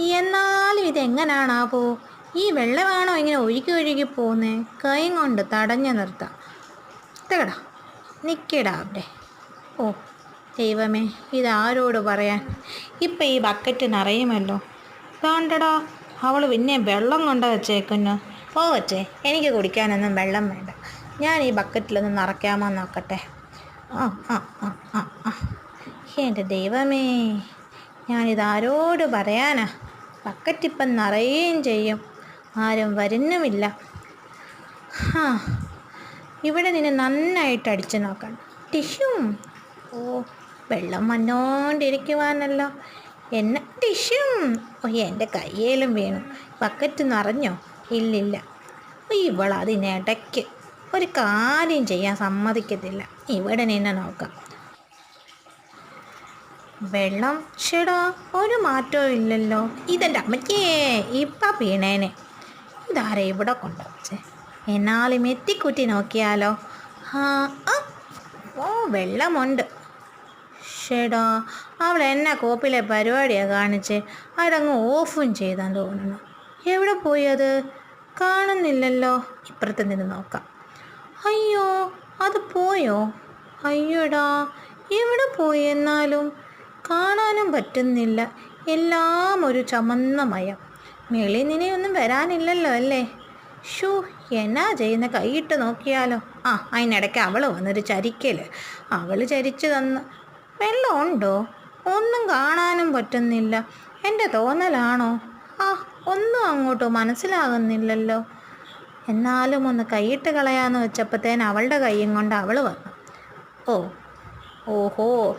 എന്നാലും ഇതെങ്ങനാണാവോ? ഈ വെള്ളമാണോ ഇങ്ങനെ ഒഴുകി ഒഴുകി പോകുന്നേ കൈ കൊണ്ട് തടഞ്ഞു നിർത്താം. തേടാ നിൽക്കടാ അവിടെ. ഓ ദൈവമേ ഇതാരോട് പറയാൻ? ഇപ്പം ഈ ബക്കറ്റ് നിറയുമല്ലോ. വേണ്ടടാ അവൾ പിന്നെ വെള്ളം കൊണ്ട് വെച്ചേക്കുന്നു. വച്ചേ എനിക്ക് കുടിക്കാനൊന്നും വെള്ളം വേണ്ട. ഞാൻ ഈ ബക്കറ്റിലൊന്ന് നിറയ്ക്കാമോ നോക്കട്ടെ. ആ ആ ആ ആ ആ. എന്റെ ദൈവമേ. ഞാനിതാരോട് പറയാനാ? പക്കറ്റിപ്പം നിറയുകയും ചെയ്യും. ആരും വരുന്നുമില്ല. ഹാ ഇവിടെ നിന്ന് നന്നായിട്ട് അടിച്ചു നോക്കണം. ടിഷ്യൂം? ഓ വെള്ളം വന്നോണ്ടിരിക്കുവാനല്ലോ എന്നെ ടിഷ്യൂം? ഓ എന്റെ കയ്യേലും വീണു. ബക്കറ്റ് നിറഞ്ഞോ? ഇല്ലില്ല. ഇവൾ അതിനിടയ്ക്ക് ഒരു കാര്യം ചെയ്യാൻ സമ്മതിക്കത്തില്ല. ഇവിടെ നിന്നെ നോക്കാം. വെള്ളം ഷെടാ ഒരു മാറ്റവും ഇല്ലല്ലോ. ഇതെന്റെ അമ്മയ്ക്കേ ഇപ്പം വീണേനെ. ഇതാരെ ഇവിടെ കൊണ്ടുവച്ചേ? എന്നാലും എത്തിക്കുറ്റി നോക്കിയാലോ? ആ ഓ വെള്ളമുണ്ട്. ഷേടാ അവൾ എന്നെ കോപ്പിലെ പരിപാടിയാണ് കാണിച്ച്. അതങ്ങ് ഓഫും ചെയ്താൻ തോന്നുന്നു. എവിടെ പോയി അത്? കാണുന്നില്ലല്ലോ. ഇപ്പുറത്ത് നിന്ന് നോക്കാം. അയ്യോ അത് പോയോ? അയ്യോടാ എവിടെ പോയി എന്നാലും? കാണാനും പറ്റുന്നില്ല. എല്ലാം ഒരു ചമന്ന മയം. മേളിൽ വരാനില്ലല്ലോ അല്ലേ? ഷൂ എന്നാ ചെയ്യുന്ന? കൈയിട്ട് നോക്കിയാലോ. ആ അതിനിടയ്ക്ക് അവൾ വന്നൊരു ചരിക്കൽ അവൾ ചരിച്ചു തന്ന്. വെള്ളം ഉണ്ടോ? ഒന്നും കാണാനും പറ്റുന്നില്ല. എന്റെ തോന്നലാണോ? ആ ഒന്നും അങ്ങോട്ട് മനസ്സിലാകുന്നില്ലല്ലോ. എന്നാലും ഒന്ന് കൈയിട്ട് കളയാന്ന് വെച്ചപ്പോഴത്തേന് അവളുടെ കൈയും കൊണ്ട് അവൾ വന്നു. ഓ ഓഹോ.